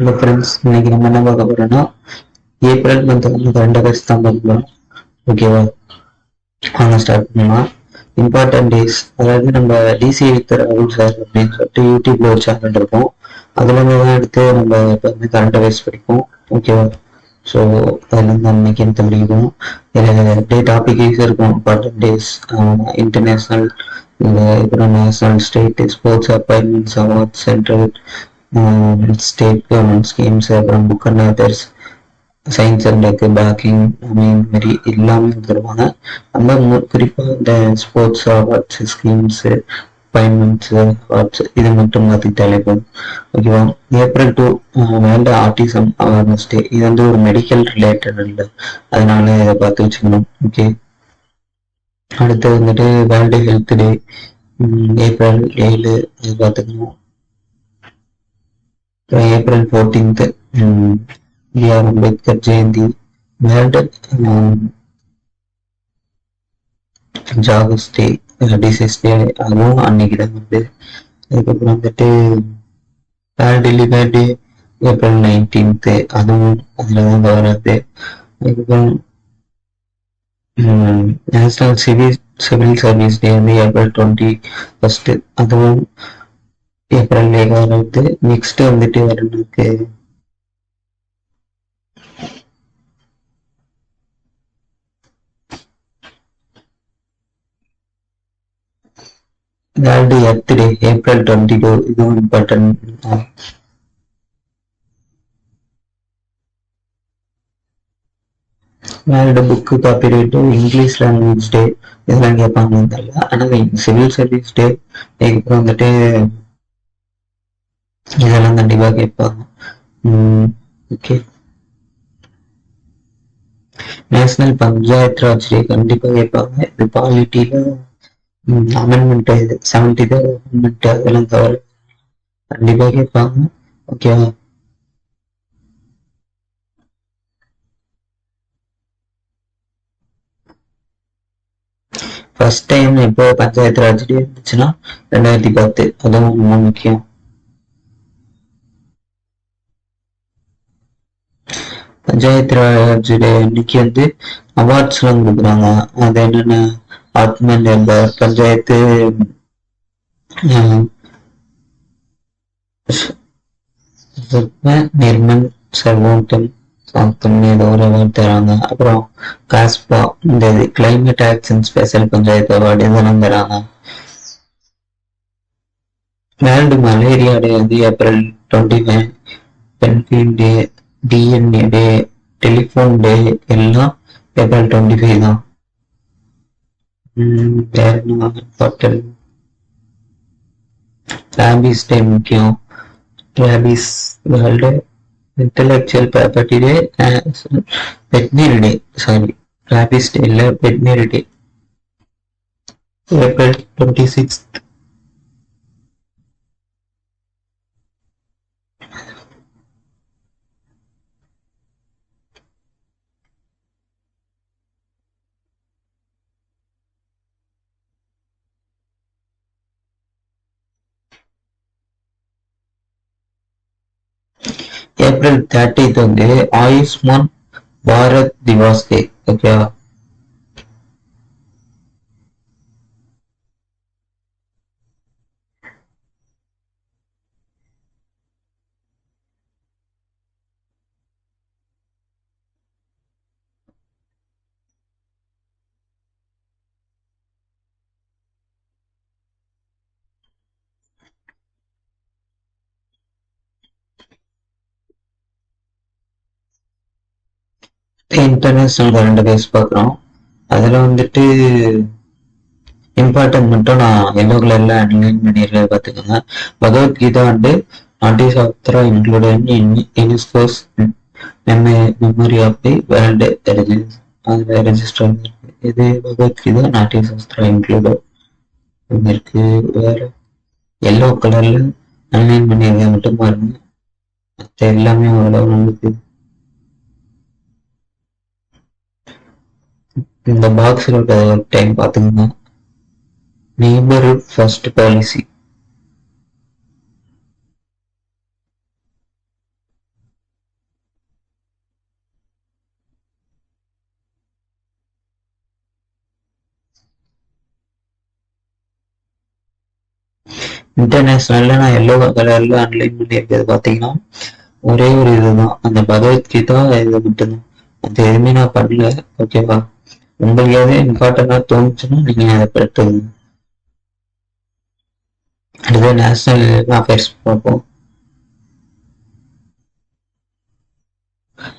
Hello friends இன்னைக்கு நம்ம என்ன பார்க்க போறோம்னா ஏப்ரல் மந்த் வந்து கரண்ட் அஃபேர்ஸ் தான் பார்க்க போறோம். ஓகேவா வாங்க ஸ்டார்ட் பண்ணலாம். இம்பார்ட்டன்ட் டேஸ் அதாவது நம்ம டிசி வித் ராகுல் சார் அப்படின்னு சொல்லிட்டு யூடியூப்ல ஒரு சேனல் இருக்கும். அதுல இருந்து தான் எடுத்து நம்ம இப்போ வந்து கரண்ட் அஃபேர்ஸ் படிப்போம். ஓகேவா ஸோ அதுல இருந்து அன்னைக்கு என்ன படிக்கும் டே டாபிக் இருக்கும். இம்பார்ட்டன்ட் டேஸ் இன்டர்நேஷ்னல் இந்த அப்புறம் national state sports appointments award central state government schemes அப்புறம் book and science and tech packing மீன் மாதிரி எல்லாமே தருவாங்க நம்ம குறிப்பாக இந்த sports awards schemes appointments awards இது மட்டும் பார்த்துக்கிட்டாலே போதும் ஓகேவா April two world autism awareness day இது வந்து ஒரு மெடிக்கல் ரிலேட்டட் இல்லை. அதனால இதை பார்த்து வச்சுக்கணும். ஓகே அடுத்து வந்துட்டு வேர்ல்டு ஹெல்த் டே. ஏப்ரல் ஏழு இது பார்த்துக்கணும். April fourteenth B R Ambedkar Jayanti world Chagas day disease day அதுவும் அன்னைக்கு தான் வந்து அதுக்கப்புறம் வந்துட்டு world deliver day April nineteenth அதுவும் அதில் தான் வராது அதுக்கப்புறம் national civil civil service day வந்து ஏப்ரல் டுவெண்ட்டி ஃபஸ்ட்டு அதுவும் ஏப்ரல் வருது நெக்ஸ்ட் வந்துட்டு வரணுக்கு world earth day April twenty two இதுவும் important world book copyright English language day இதெல்லாம் கேட்பாங்க. தெரியல ஆனால் சிவில் சர்வீஸ் டே இதுக்கு வந்துட்டு இதெல்லாம் கண்டிப்பா கேட்பாங்க. Okay national Panchayat Raj day கண்டிப்பா கேட்பாங்க. இது பாலிட்டியில அமெண்ட்மெண்ட் இது செவன்டி அமெண்ட்மெண்ட் அதெல்லாம் தவிர கண்டிப்பா கேட்பாங்க. ஓகேவா ஃபர்ஸ்ட் டைம் எப்போ பஞ்சாயத்து ராஜ் டே இருந்துச்சுன்னா ரெண்டாயிரத்தி பத்து. அதுவும் ரொம்ப முக்கியம். பஞ்சாயத்து ராஜ் டே அன்னைக்கு வந்து அவார்ட்ஸ் எல்லாம் கொடுக்குறாங்க. அது என்னென்ன ஆத்ம நிர்பர் பஞ்சாயத்து நிர்மன் சர்வோட்டம் ஏதோ ஒரு அவார்டு தராங்க. அப்புறம் காஸ்பா இந்த இது climate action special panchayat award இதெல்லாம் தராங்க. வேர்ல்டு மலேரியா டே வந்து April twenty five penguin day DNA day telephone day எல்லாம் ஏப்ரல் டுவெண்ட்டி ஃபைவ் தான் உம் வேற என்ன இம்பார்ட்டன்ட் ரேபிஸ் டே முக்கியம் rabies world intellectual property day veterinary day sorry rabies day இல்லை veterinary day April twenty sixth April thirtieth வந்து ஆயுஷ்மான் பாரத் திவாஸ் டே ஓகேவா international current affairs பார்க்குறோம். அதில் வந்துட்டு இம்பார்ட்டன்ட் மட்டும் நான் எல்லோ கலரில் அண்டர்லைன் பண்ணிடுறத பார்த்துக்கோங்க. பகவத்கீதா வந்து Natyashastra included in UNESCO's memory of the world அது ரெஜிஸ்டர் இது பகவத்கீதா நாட்டிய சாஸ்திரா இன்க்ளூடட் இருக்கு வேற எல்லோ கலரில் அண்டர்லைன் பண்ணிடுறத மட்டும் பாருங்க. மற்ற எல்லாமே ஓரளவு நம்மளுக்கு இந்த பாக்ஸில் இருக்கிறத டைம் பார்த்துக்கங்க நெய்பர்ஹுட் ஃபர்ஸ்ட் பாலிசி இன்டர்நேஷ்னல்ல நான் எல்லோ கலர்ல அன்லைன் பண்ணியிருக்கிறது பாத்தீங்கன்னா ஒரே ஒரு இதுதான். அந்த பகவத்கீதா இது மட்டும்தான். அது எதுவுமே நான் பண்ணல. ஓகேவா உங்களுக்கு எது இம்பார்ட்டண்டா தோணுச்சுன்னா நீங்க அதை படுத்துங்க அடுத்து நேஷனல் அஃபேர்ஸ் பார்ப்போம்.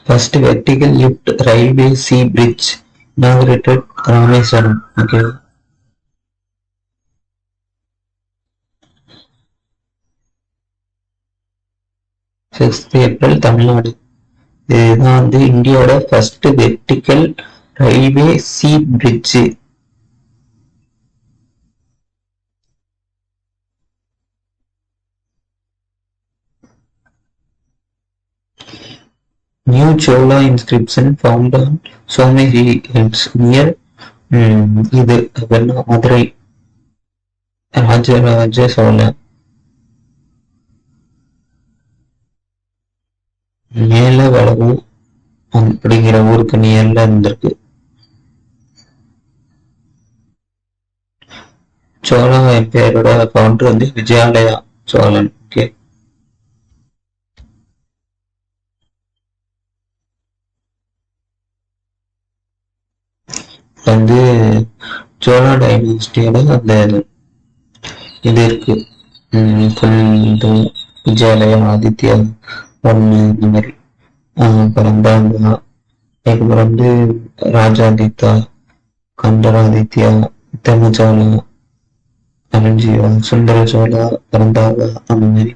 First vertical lift railway sea bridge inaugurated Rameswaram okay sixth April Tamil Nadu இதுதான் வந்து இந்தியாவோட first vertical highway sea bridge new Chola inscription found on சோமேரி hills near இது அப்படின்னா மதுரை. ராஜராஜ சோழன். மேல வளவும் அப்படிங்கிற ஊருக்கு நியர்ல இருந்திருக்கு. சோழா எம்பையரோட ஃபவுண்டர் வந்து விஜயாலயா சோழன். ஓகே வந்து சோழா டைனாஸ்டியோட அந்த இது இருக்கு. ஃபுல் விஜயாலயா ஆதித்யா ஒன்று இந்த மாதிரி. அப்புறம் பாங்கா அதுக்கப்புறம் வந்து ராஜாதித்யா கண்டராதித்யா உத்தம சோழா அலஞ்சியா சுந்தர சோழா அந்த மாதிரி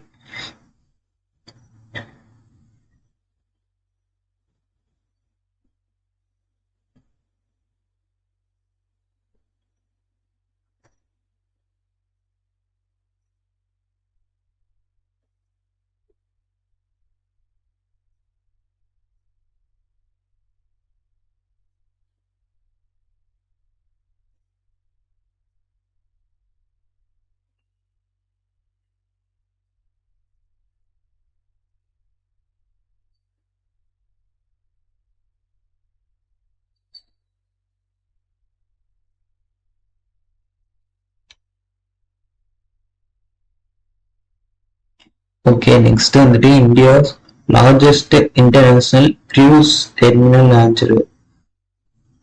ஓகே நெக்ஸ்ட் வந்துட்டு India's largest international cruise terminal launcher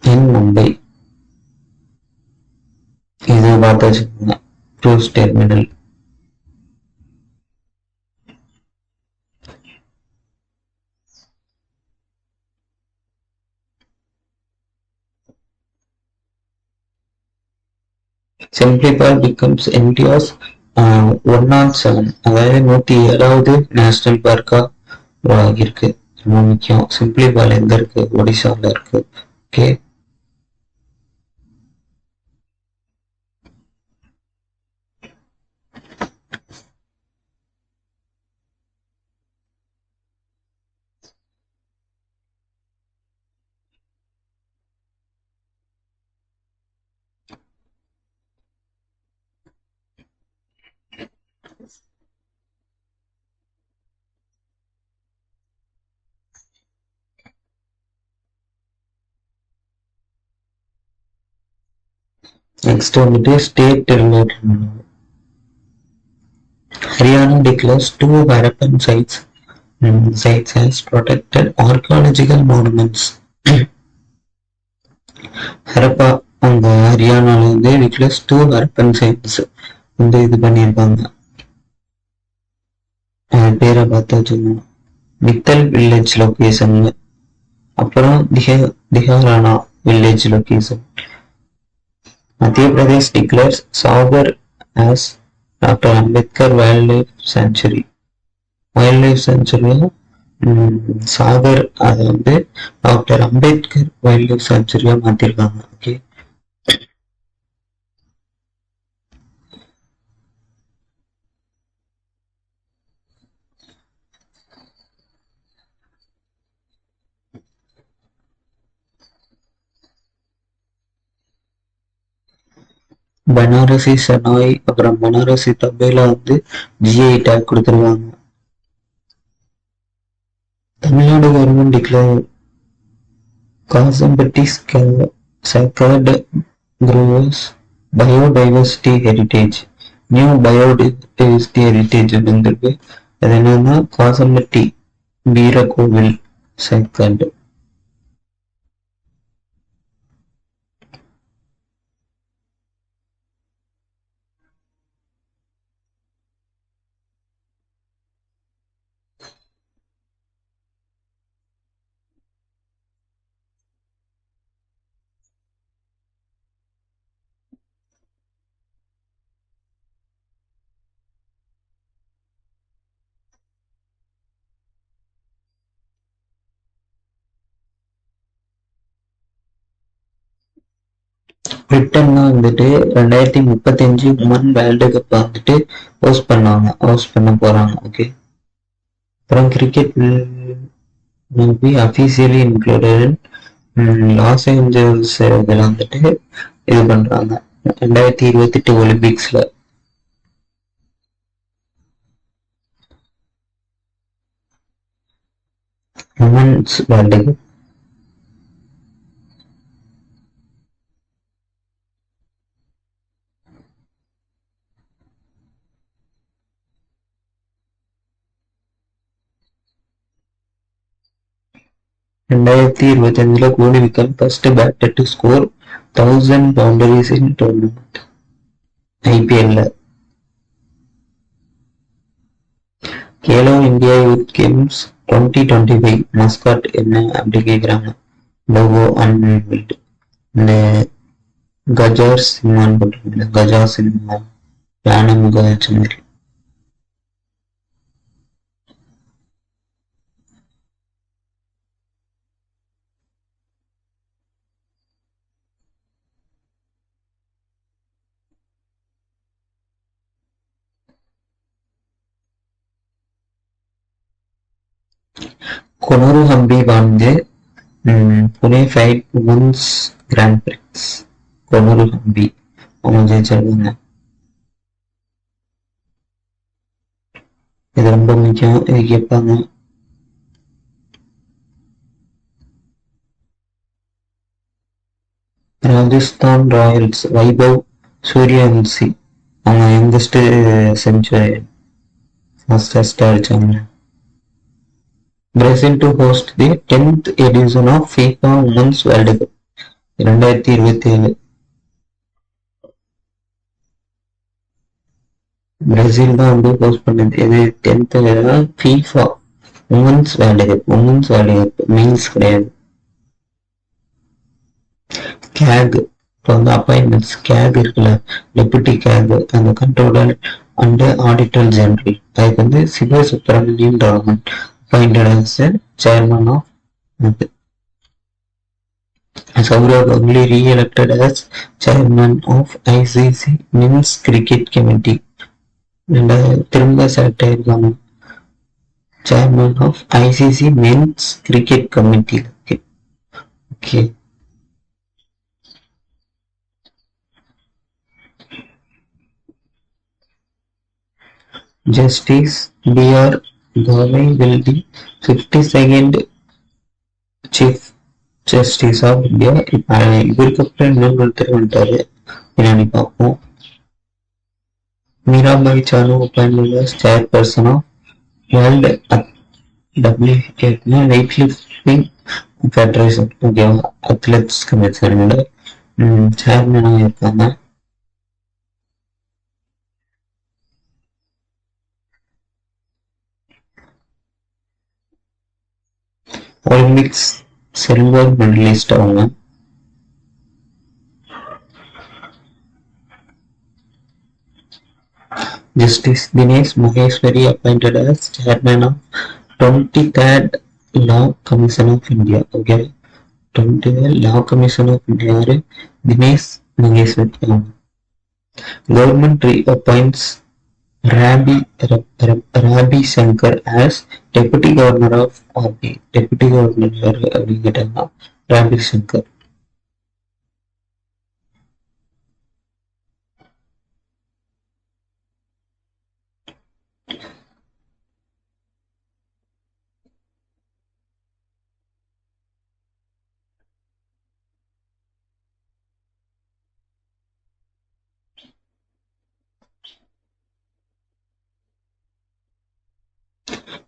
in Mumbai இது பார்த்து வச்சுக்கோங்க cruise terminal Simplify becomes India's one nought seven. அதாவது நூத்தி ஏழாவது நேஷனல் பார்க்கா இருக்கு. ரொம்ப முக்கியம். சிம்பிளிபால் எங்க இருக்கு. ஒடிசால இருக்கு. ஓகே நெக்ஸ்ட் வந்துட்டு state related Haryana declares to Harappan sites sites as protected archaeological monuments Harappa அந்த ஹரியானால வந்து டிக்ளேர்ஸ் டூ ஹரப்பன் சைட்ஸ் வந்து இது பண்ணியிருப்பாங்க. பேரை பார்த்து வச்சுக்கணும். மித்தல் வில்லேஜ் லொக்கேஷன் அப்புறம் திஹ திஹாரானா village location Madhya Pradesh declares Sagar as doctor Ambedkar wild life sanctuary wild life சாங்சுரியா Sagar அதை வந்து டாக்டர் அம்பேத்கர் வைல்ட் லைஃப் சாங்சுரியா மாத்திருக்காங்க. ஓகே. பனாரசி சனாய் அப்புறம் பனாரசி தபேலா வந்து ஜிஐ டேக் கொடுத்துருக்காங்க. Tamil Nadu government declare Kasampatti sacred groves biodiversity heritage new biodiversity heritage அப்படிங்கிறது. அது என்னன்னா காசம்பட்டி வீரகோவில் செகண்ட் பிரிட்டன்ல வந்துட்டு ரெண்டாயிரத்தி முப்பத்தஞ்சு உமன் வேர்ல்டு கப் வந்துட்டு ஹோஸ்ட் பண்ணாங்க ஹோஸ்ட் பண்ண போறாங்க. ஓகே அப்புறம் cricket be officially included Los Angeles இதில் வந்துட்டு இது பண்றாங்க. ரெண்டாயிரத்தி இருபத்தெட்டு ஒலிம்பிக்ஸ்ல உமன்ஸ் வேர்ல்டு கப் ரெண்டாயிரத்தி இருபத்தி அஞ்சுல Kohli become first batter to score thousand boundaries in tournament ஐபிஎல்ல Khelo India youth games twenty twenty five mascot என்ன அப்படி கேட்குறாங்க லோகோ அன்பில்ட் இந்த கஜார் சினிமான்னு போட்டிருக்கீங்களா கஜா சினிமா யானை முக மாதிரி கொனோரு வாழ்ந்து Pune FIDE women's grand prix Koneru Humpy அவங்க ஜெயிச்சிருவாங்க இது ரொம்ப முக்கியம் இது கேட்பாங்க. ராஜஸ்தான் ராயல்ஸ் வைபவ் சூரியவன்சி அவங்க யங்கஸ்ட் செஞ்சுரி ஃபர்ஸ்ட் அடிச்சாங்க Brazil to host the tenth edition of FIFA women's world cup இரண்டாயிரத்தி இருபத்தி ஏழு. பிரேசில் தான் வந்து ஹோஸ்ட் பண்ணது. இது tenth FIFA women's world cup women's world cup means கிடையாது. கேக் இப்போ வந்து அப்பாயின்மெண்ட்ஸ் கேக் இருக்குல்ல? டெபுட்டி கேக் அந்த கண்ட்ரோலர் அண்ட் ஆடிட்டர் ஜெனரல் அதுக்கு வந்து சிவ Subramanian Raman appointed as the chairman of NAPIL. Saurav Ganguly re-elected as chairman of ICC Men's Cricket Committee. And Tirumga Satayagama, chairman of ICC Men's Cricket Committee. Okay. okay. Justice B.R. B R Gowai will be 52nd Chief Justice of India. இப்போ இவருக்கு அப்புறம் இன்னொரு ஒருத்தர் வந்துட்டாரு என்னன்னு பார்ப்போம் Mirabai Chanu appointment chairperson of world W weightlifting federation ஓகேவா athletes கமிஷனோட சேர்மனாக இருக்காங்க ஒலிம்பிக்ஸ் சில்வர் மெடலிஸ்ட் அவங்க Justice Dinesh Maheshwari appointed as chairman of 23rd Law Commission of India. Okay. 23rd Law Commission of India யாரு தினேஷ் மகேஸ்வரி அவங்க Government reappoints Rabi Rabi Shankar as deputy governor of RBI deputy governor யார் அப்படின்னு கேட்டாங்கன்னா Rabi Shankar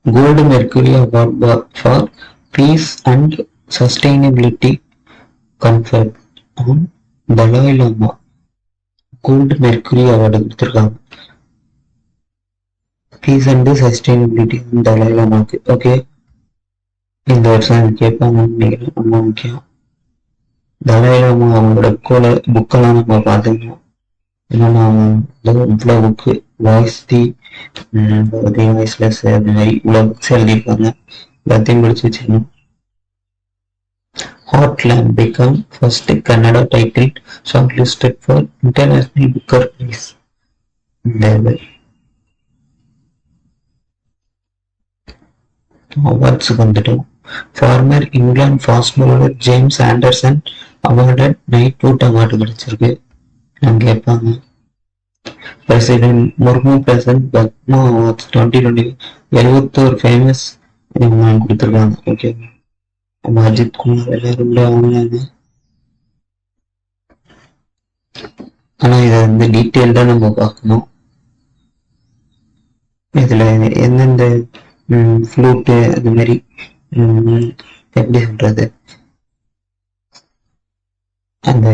gold mercury award for peace and sustainability conferred on Dalai Lama gold mercury award கொடுத்துருக்காங்க. Peace and sustainability Dalai லாமாக்கு okay இந்த வருஷம் அது கேட்பாங்கன்னு ரொம்ப முக்கியம். தலாய் அவங்களோட புக்கோட புக்கெல்லாம் நம்ம பார்த்துக்கணும். என்னன்னா இவ்வளோ புக்கு வாய்ஸ் தி வாய்ஸ்லெஸ் சேர்ந்த மாதிரி இவ்வளோ புக்ஸ் எழுதியிருக்காங்க எல்லாத்தையும் படிச்சு வச்சுக்கணும் heart lamp become first Kannada title short listed for international booker prize இந்த அவார்ட்ஸுக்கு வந்துட்டோம். Former England fast bowler James Anderson awarded knighthood award கிடைச்சிருக்கு. நான் கேட்பாங்க. President Murmu president Padma awards twenty twenty எழுபத்தோரு ஃபேமஸ் கொடுத்துருக்காங்க. ஓகே நம்ம அஜித் குமார் எல்லாரும் கூட ஆனால் இதை வந்து டீட்டெயில்டாக நம்ம பார்க்கணும். இதில் எந்தெந்த ஃப்ளூட்டு அது மாதிரி எப்படி சொல்கிறது அந்த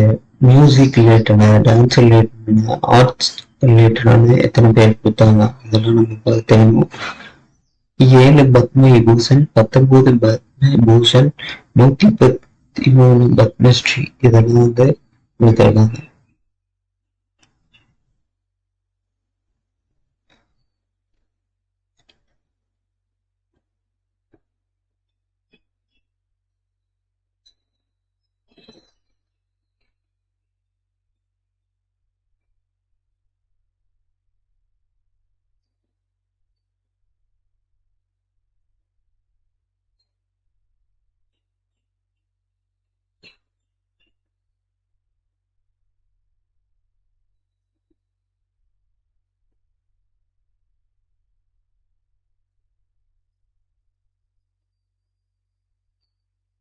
மியூசிக் ரிலேட்டடாக டான்ஸ் ரிலேட்டடாக ஆர்ட்ஸ் ரிலேட்டடான எத்தனை பேர் கொடுத்தாங்க? அதெல்லாம் நம்ம தெரியணும் ஏழு பத்ம விபூஷன் பத்தொன்பது பத்ம பூஷன் நூத்தி பத்தி மூணு பத்மஸ்ரீ. இதெல்லாம் வந்து கொடுத்துருக்காங்க.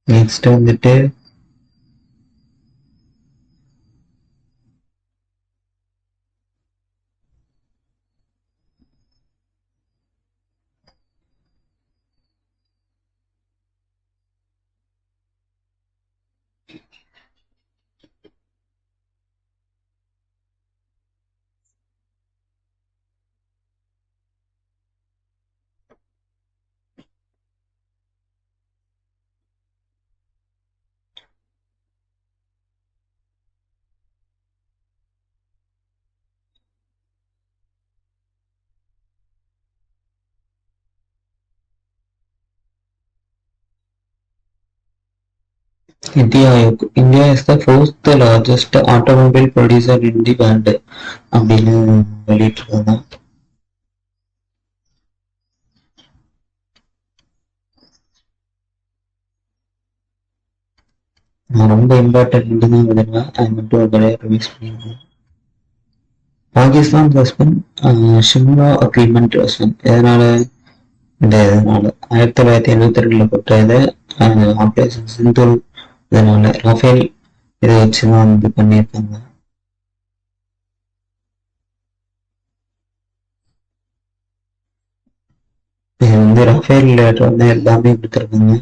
நெக்ஸ்ட் வந்துட்டு Niti Aayog. India is the fourth largest automobile producer in the world. அப்படின்னு வெளியிட்டிருக்காங்க. ரொம்ப இம்பார்ட்டன்ட் தான் விடுவேன் அது மட்டும் ஒரு தடவை revise Pakistan suspend Shimla agreement suspend எதனால? இந்த இதனால ஆயிரத்தி தொள்ளாயிரத்தி எழுபத்தி ரெண்டுல போட்ட இதை ஆபரேஷன் சிந்தூர் இதனால ரஃபேல் இதை வச்சுதான் இது பண்ணியிருக்காங்க. இது வந்து ரஃபேல் வந்து எல்லாமே கொடுத்துருக்காங்க.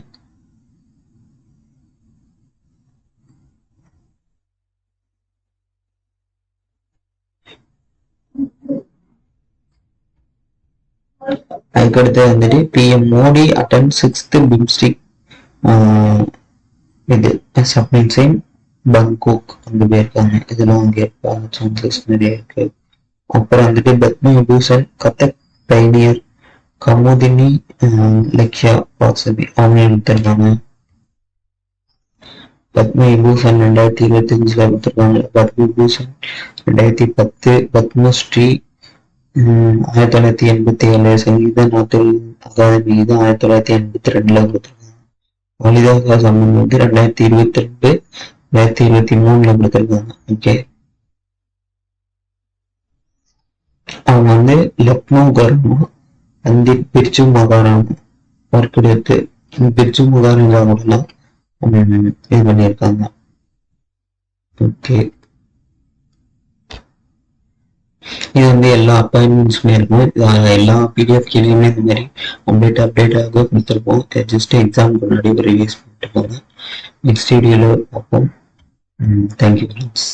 அதுக்கடுத்து வந்துட்டு PM Modi attend sixth BIMSTEC இது சப்மின்ஸைன் பங்கோக் வந்து போயிருக்காங்க. இதெல்லாம் அங்கே சான்சஸ் நிறைய இருக்கு. அப்புறம் வந்துட்டு பத்மா விபூஷன் கதக் பைனியர் கமோதினி லக்ஷா வாசபி அவங்க எடுத்திருக்காங்க. பத்ம விபூஷன் ரெண்டாயிரத்தி இருபத்தி அஞ்சுல கொடுத்துருக்காங்க பத்ம விபூஷன் ரெண்டாயிரத்தி பத்து பத்மஸ்ரீ ஆயிரத்தி தொள்ளாயிரத்தி எண்பத்தி ஏழு சங்கீத நாட்டில் அகாதமி இது ஆயிரத்தி தொள்ளாயிரத்தி எண்பத்தி ரெண்டுல கொடுத்துருக்காங்க வனிதா சம்மன் வந்து ரெண்டாயிரத்தி இருபத்தி ரெண்டு ரெண்டாயிரத்தி இருபத்தி மூணுல கொடுத்துருக்காங்க ஓகே அவங்க வந்து லக்னோ கர்மா அந்த பிரிச்சு மகாராம் ஒர்க் எடுத்து பிரிச்சு மகாராஜா கூட இது பண்ணியிருக்காங்க. ஓகே. இது வந்து எல்லா அப்பாயின்மெண்ட்ஸுமே இருக்கும். எல்லா பிடிஎஃப் கீழேயுமே இந்த மாதிரி அப்டேட் அப்டேட் ஆக கொடுத்துருப்போம். ஜஸ்ட் எக்ஸாம் முன்னாடி ரிலீஸ் பண்ணிட்டு போகிறேன் நெக்ஸ்ட் வீடியோவில் பார்ப்போம். Thank you friends